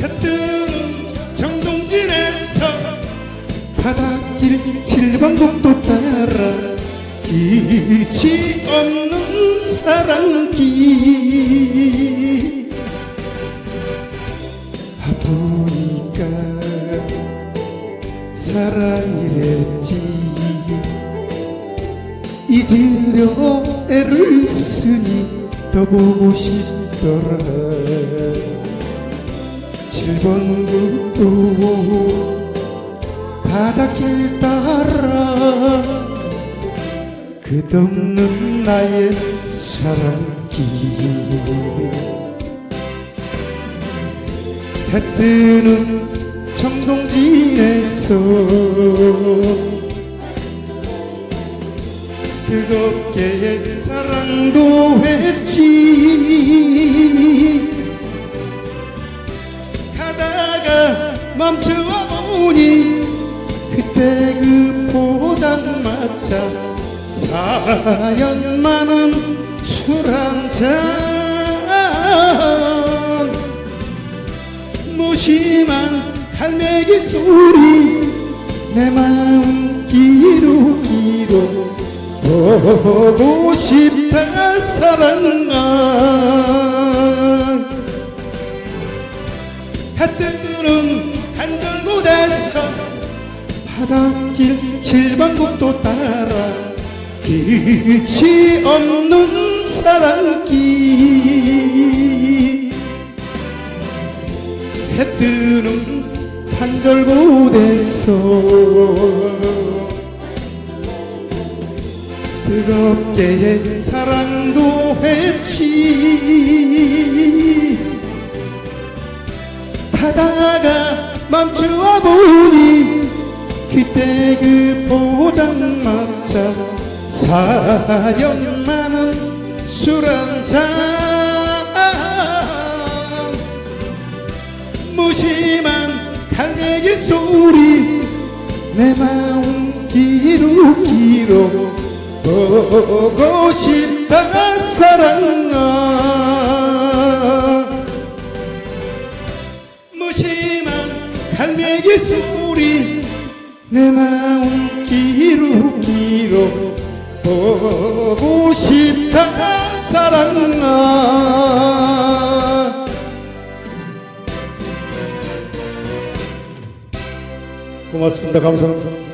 볕뜨는 정동진에서 바닷길 7번 국도 따라 빛이 없는 사랑길 아프니까 사랑이랬지. 잊으려 애를 쓰니 더 보고 싶더라. 7번 국도 바닷길 따라 끝없는 나의 사랑길. 해 뜨는 청동진에서 뜨겁게 사랑도 했지 가다가 멈추어 보니 그때 그 포장마차 사연 많은 술 한잔. 무심한 갈매기 소리 내 마음 기로 기로 보고 싶다 사랑아 바닷길 칠방곡도 따라 끝이 없는 사랑길 해 뜨는 한절못에서 뜨겁게 사랑도 했지 하다가 멈추어 보니 그때 그 포장마차 사연 많은 술 한잔. 무심한 갈매기 소리 내 마음 기로 기로 보고 싶다 사랑아. 무심한 갈매기 소리 내 마음 기로 기로 보고 싶다 사랑아 고맙습니다. 감사합니다